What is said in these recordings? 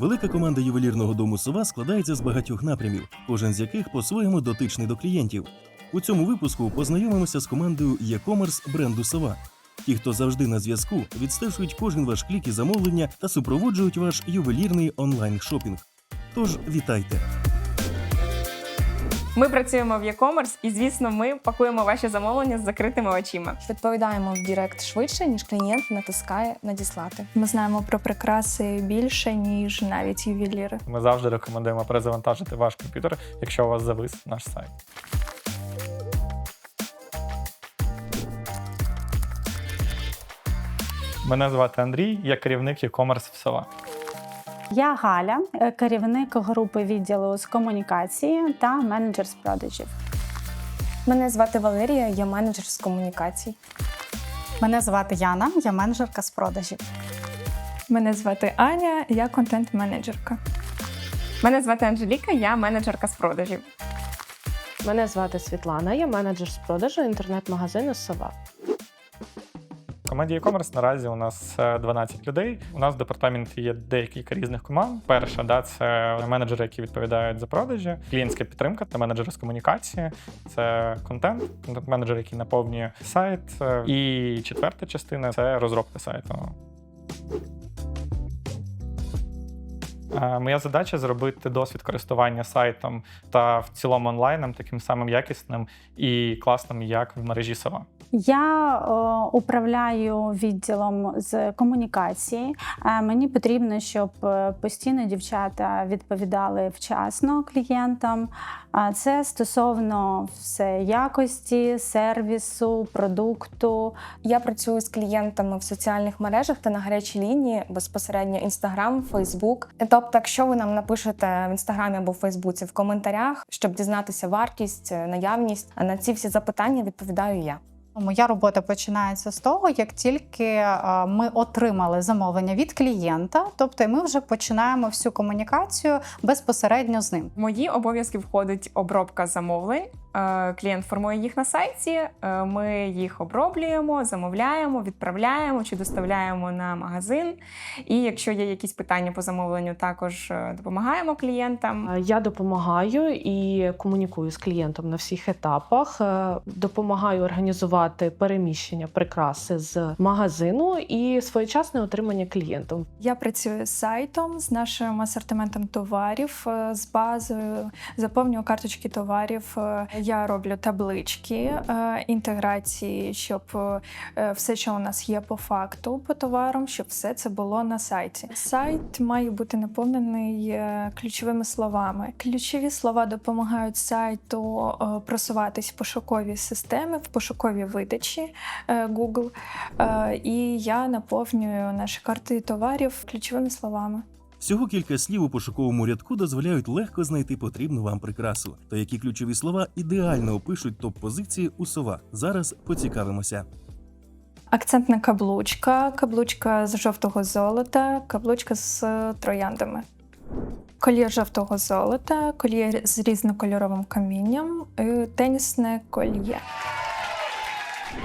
Велика команда ювелірного дому Сова складається з багатьох напрямів, кожен з яких по-своєму дотичний до клієнтів. У цьому випуску познайомимося з командою e-commerce бренду Сова. Ті, хто завжди на зв'язку, відстежують кожен ваш клік і замовлення та супроводжують ваш ювелірний онлайн шопінг. Тож вітайте! Ми працюємо в e-commerce і, звісно, ми пакуємо ваші замовлення з закритими очима. Відповідаємо в Директ швидше, ніж клієнт натискає надіслати. Ми знаємо про прикраси більше, ніж навіть ювеліри. Ми завжди рекомендуємо перезавантажити ваш комп'ютер, якщо у вас завис наш сайт. Мене звати Андрій, я керівник e-commerce в Сова. Я Галя, е, керівник групи відділу з комунікації та менеджер з продажів. Мене звати Валерія, я менеджер з комунікацій. Мене звати Яна, я менеджерка з продажів. Мене звати Аня, я контент-менеджерка. Мене звати Анжеліка, я менеджерка з продажів. Мене звати Світлана, я менеджер з продажу інтернет-магазину Сова. Команді e-commerce наразі у нас е, 12 людей. У нас в департаменті є декілька різних команд. Перша да, це менеджери, які відповідають за продажі, клієнтська підтримка та менеджери з комунікації. Це контент, контент-менеджер, який наповнює сайт. Е, І четверта частина це розробка сайту. Е, Моя задача зробити досвід користування сайтом та в цілому онлайном таким самим якісним і класним, як в мережі Сова. Я е, управляю відділом з комунікації. Е, мені потрібно, щоб е, постійно дівчата відповідали вчасно клієнтам. А це стосовно все якості, сервісу, продукту. Я працюю з клієнтами в соціальних мережах та на гарячій лінії безпосередньо Instagram, Facebook. Тобто, якщо ви нам напишете в інстаграмі або в Фейсбуці в коментарях, щоб дізнатися вартість, наявність, на ці всі запитання відповідаю я. Моя робота починається з того, як тільки е, ми отримали замовлення від клієнта, тобто ми вже починаємо всю комунікацію безпосередньо з ним. Мої обов'язки входить обробка замовлень. Е, Клієнт формує їх на сайті. е, Ми їх оброблюємо, замовляємо, відправляємо чи доставляємо на магазин. І якщо є якісь питання по замовленню, також е, допомагаємо клієнтам. Я допомагаю і комунікую з клієнтом на всіх етапах. Допомагаю організувати переміщення прикраси з магазину і своєчасне отримання клієнтом. Я працюю з сайтом, з нашим асортиментом товарів, з базою, заповнюю карточки товарів. Е, Я роблю таблички е, інтеграції, щоб е, все, що у нас є по факту по товарам, щоб все це було на сайті. Сайт має бути наповнений е, ключовими словами. Ключові слова допомагають сайту е, просуватись в пошуковій системі, в пошуковій видачі е, Google. Е, І я наповнюю наші карти товарів ключовими словами. Всього кілька слів у пошуковому рядку дозволяють легко знайти потрібну вам прикрасу. Та які ключові слова ідеально опишуть топ-позиції у сова. Зараз поцікавимося. Акцентна каблучка, каблучка з жовтого золота, каблучка з е, трояндами. Коліє жовтого золота, коліє з різнокольоровим камінням, тенісне коліє.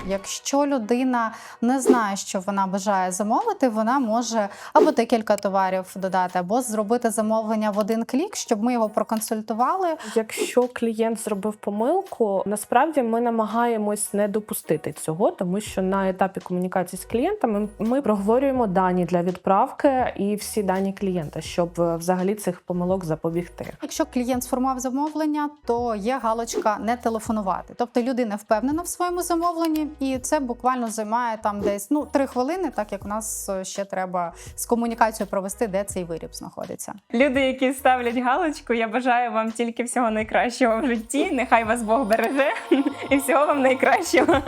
Якщо людина не знає, що вона бажає замовити, вона може або декілька товарів додати, або зробити замовлення в один клік, щоб ми його проконсультували. Якщо клієнт зробив помилку, насправді ми намагаємось не допустити цього, тому що на етапі комунікації з клієнтами ми проговорюємо дані для відправки і всі дані клієнта, щоб е, взагалі цих помилок запобігти. Якщо клієнт сформував замовлення, то є галочка не телефонувати. Тобто людина впевнена в своєму замовленні, і це буквально займає там десь ну три хвилини, так як у нас е, ще треба з комунікацією провести, де цей виріб знаходиться. Люди, які ставлять галочку, я бажаю вам тільки всього найкращого в житті. Нехай вас Бог береже і всього вам найкращого.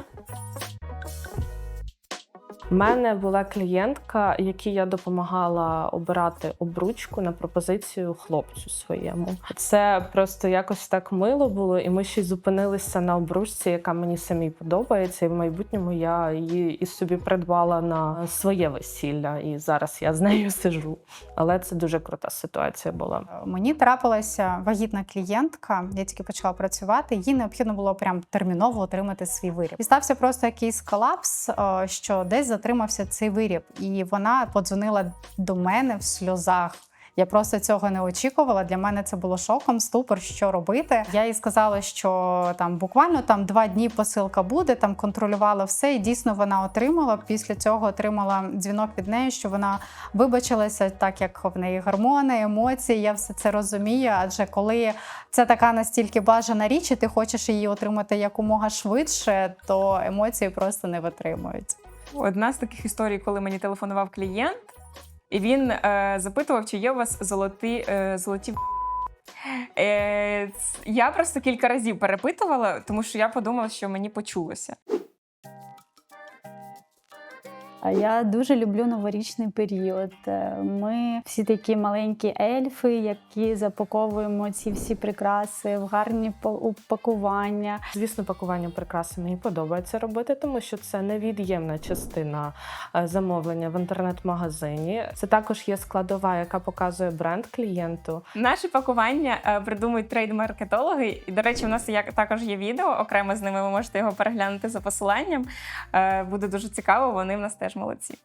У мене була клієнтка, якій я допомагала обирати обручку на пропозицію хлопцю своєму. Це просто якось так мило було, і ми ще й зупинилися на обручці, яка мені самій подобається. І в майбутньому я її і собі придбала на своє весілля, і зараз я з нею сижу. Але це дуже крута ситуація була. Мені трапилася вагітна клієнтка, я тільки почала працювати. Їй необхідно було прям терміново отримати свій виріб. І стався просто якийсь колапс, е, що десь затримався цей виріб, і вона подзвонила до мене в сльозах. Я просто цього не очікувала. Для мене це було шоком, ступор, що робити. Я їй сказала, що там буквально там два дні посилка буде, там контролювала все, і дійсно вона отримала. Після цього отримала дзвінок від неї, що вона вибачилася, так як в неї гормони, емоції. Я все це розумію. Адже коли це така настільки бажана річ, і ти хочеш її отримати якомога швидше, то емоції просто не витримують. Одна з таких історій, коли мені телефонував клієнт, і він е, запитував, чи є у вас золоті, е, золоті. Е, я просто кілька разів перепитувала, тому що я подумала, що мені почулося. А Я дуже люблю новорічний період. Е, Ми всі такі маленькі ельфи, які запаковуємо ці всі прикраси в гарні упакування. Звісно, пакування прикраси мені подобається робити, тому що це невід'ємна частина е, замовлення в інтернет-магазині. Це також є складова, яка показує бренд клієнту. Наше пакування е, придумують трейд-маркетологи. І, до речі, у нас є, також є відео окремо з ними. Ви можете його переглянути за посиланням. Буде дуже цікаво, вони в нас теж молодці.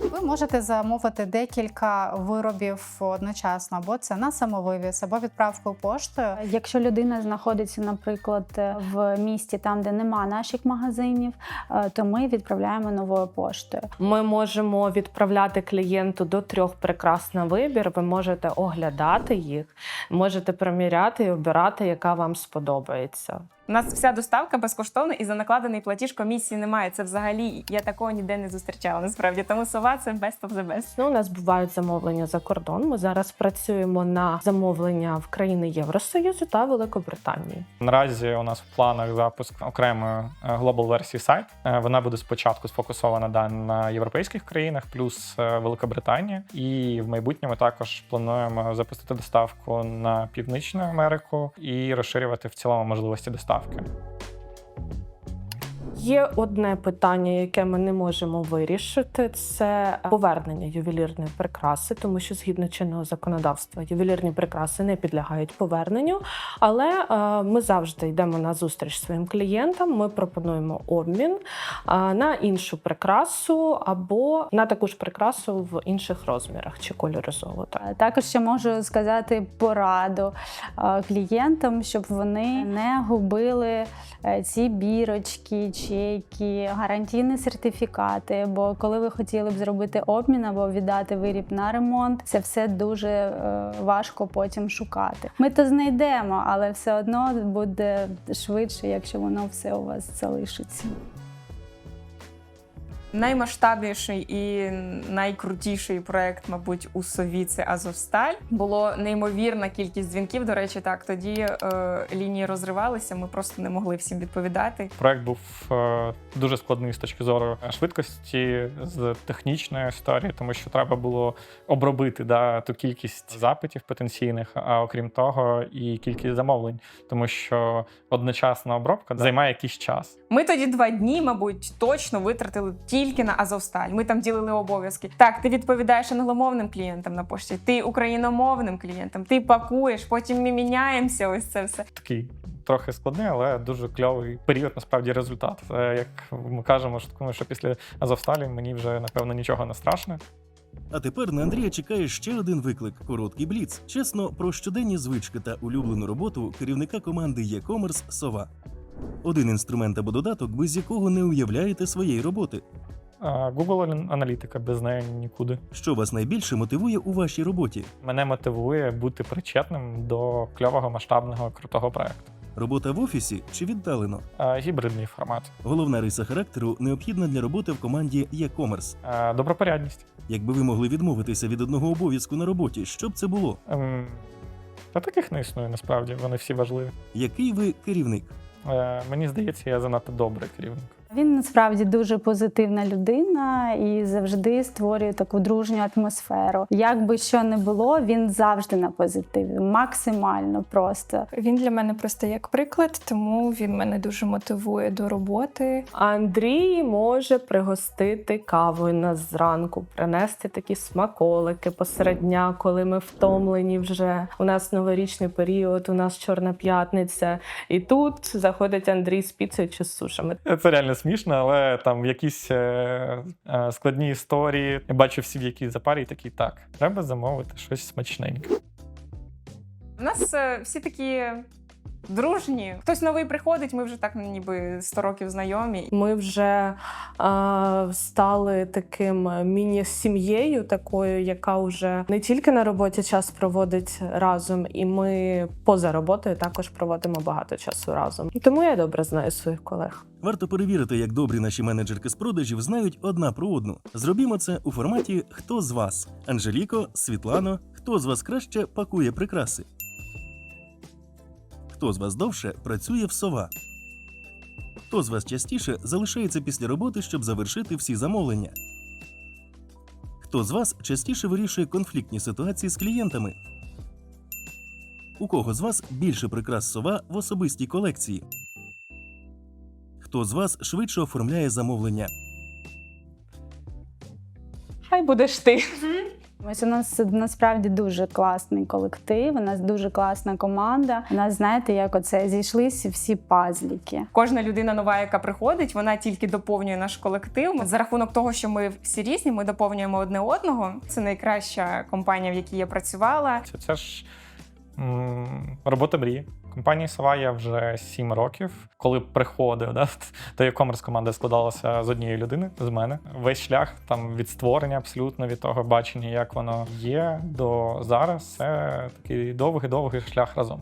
Ви можете замовити декілька виробів одночасно, або це на самовивіз, або відправкою поштою. Якщо людина знаходиться, наприклад, в місті, там де нема наших магазинів, е, то ми відправляємо новою поштою. Ми можемо відправляти клієнту до трьох прикрас на вибір. Ви можете оглядати їх, можете приміряти і обирати, яка вам сподобається. У нас вся доставка безкоштовна і за накладений платіж комісії немає. Це взагалі я такого ніде не зустрічала. Насправді тому сова це best of the best. Ну, у нас бувають замовлення за кордон. Ми зараз працюємо на замовлення в країни Євросоюзу та Великобританії. Наразі у нас в планах запуск окремої е, глобал версії сайт. Е, Вона буде спочатку сфокусована да, на європейських країнах, плюс е, Великобританія. І в майбутньому також плануємо запустити доставку на Північну Америку і розширювати в цілому можливості доставки доставки. Є одне питання, яке ми не можемо вирішити, це повернення ювелірної прикраси, тому що згідно чинного законодавства ювелірні прикраси не підлягають поверненню. Але е, ми завжди йдемо на зустріч своїм клієнтам. Ми пропонуємо обмін е, на іншу прикрасу або на таку ж прикрасу в інших розмірах чи кольору золота. Е, Також ще можу сказати пораду е, клієнтам, щоб вони не губили е, ці бірочки, чеки, гарантійні сертифікати. Бо коли ви хотіли б зробити обмін або віддати виріб на ремонт, це все дуже е, важко потім шукати. Ми то знайдемо, але все одно буде швидше, якщо воно все у вас залишиться. Наймасштабніший і найкрутіший проект, мабуть, у сові це Азовсталь. Було неймовірна кількість дзвінків. До речі, так тоді е, лінії розривалися. Ми просто не могли всім відповідати. Проект був е, дуже складний з точки зору швидкості, з технічної історії, тому що треба було обробити да, ту кількість запитів потенційних, а окрім того, і кількість замовлень, тому що одночасна обробка займає якийсь час. Ми тоді два дні, мабуть, точно витратили тільки на Азовсталь. Ми там ділили обов'язки. Так, ти відповідаєш англомовним клієнтам на пошті, ти україномовним клієнтам, ти пакуєш, потім ми міняємося. Ось це все. Такий трохи складний, але дуже кльовий період. Насправді результат. Е, Як ми кажемо, шуткуємо, що після Азовсталі мені вже напевно нічого не страшно. А тепер на Андрія чекає ще один виклик короткий бліц. Чесно, про щоденні звички та улюблену роботу керівника команди e-commerce Сова. Один інструмент або додаток, без якого не уявляєте своєї роботи. А Google аналітика без неї нікуди. Що вас найбільше мотивує у вашій роботі? Мене мотивує бути причетним до кльового масштабного крутого проекту. Робота в офісі чи віддалено? А, Гібридний формат. Головна риса характеру необхідна для роботи в команді e-commerce. А, Добропорядність. Якби ви могли відмовитися від одного обов'язку на роботі, що б це було? Ем, Та таких не існує насправді, вони всі важливі. Який ви керівник? Е, Мені здається, я занадто добрий керівник. Він насправді дуже позитивна людина і завжди створює таку дружню атмосферу. Як би що не було, він завжди на позитиві, максимально просто. Він для мене просто як приклад, тому він мене дуже мотивує до роботи. Андрій може пригостити кавою нас зранку, принести такі смаколики посеред дня, коли ми втомлені вже. У нас новорічний період, у нас чорна п'ятниця. І тут заходить Андрій з піцею чи з сушами. Це реально смішно, але там якісь е, е, складні історії. Я бачу всі в якій запарі, і такий так, треба замовити щось смачненьке. У нас е, всі такі дружні. Хтось новий приходить, ми вже так ніби 100 років знайомі. Ми вже е, стали таким міні-сім'єю, такою, яка вже не тільки на роботі час проводить разом, і ми поза роботою також проводимо багато часу разом. І Тому я добре знаю своїх колег. Варто перевірити, як добрі наші менеджерки з продажів знають одна про одну. Зробімо це у форматі Хто з вас? Анжеліко, Світлано, хто з вас краще пакує прикраси? Хто з вас довше працює в сова? Хто з вас частіше залишається після роботи, щоб завершити всі замовлення? Хто з вас частіше вирішує конфліктні ситуації з клієнтами? У кого з вас більше прикрас сова в особистій колекції? Хто з вас швидше оформляє замовлення? Хай будеш ти. Ось у нас насправді дуже класний колектив, у нас дуже класна команда. У нас, знаєте, як оце зійшлися всі пазліки. Кожна людина нова, яка приходить, вона тільки доповнює наш колектив. За рахунок того, що ми всі різні, ми доповнюємо одне одного. Це найкраща компанія, в якій я працювала. Це, це ж робота мрії. Компанії Сова я вже 7 років. Коли приходив, да, то e-commerce команда складалася з однієї людини, з мене. Весь шлях там від створення, абсолютно від того бачення, як воно є, до зараз. Це такий довгий-довгий шлях разом.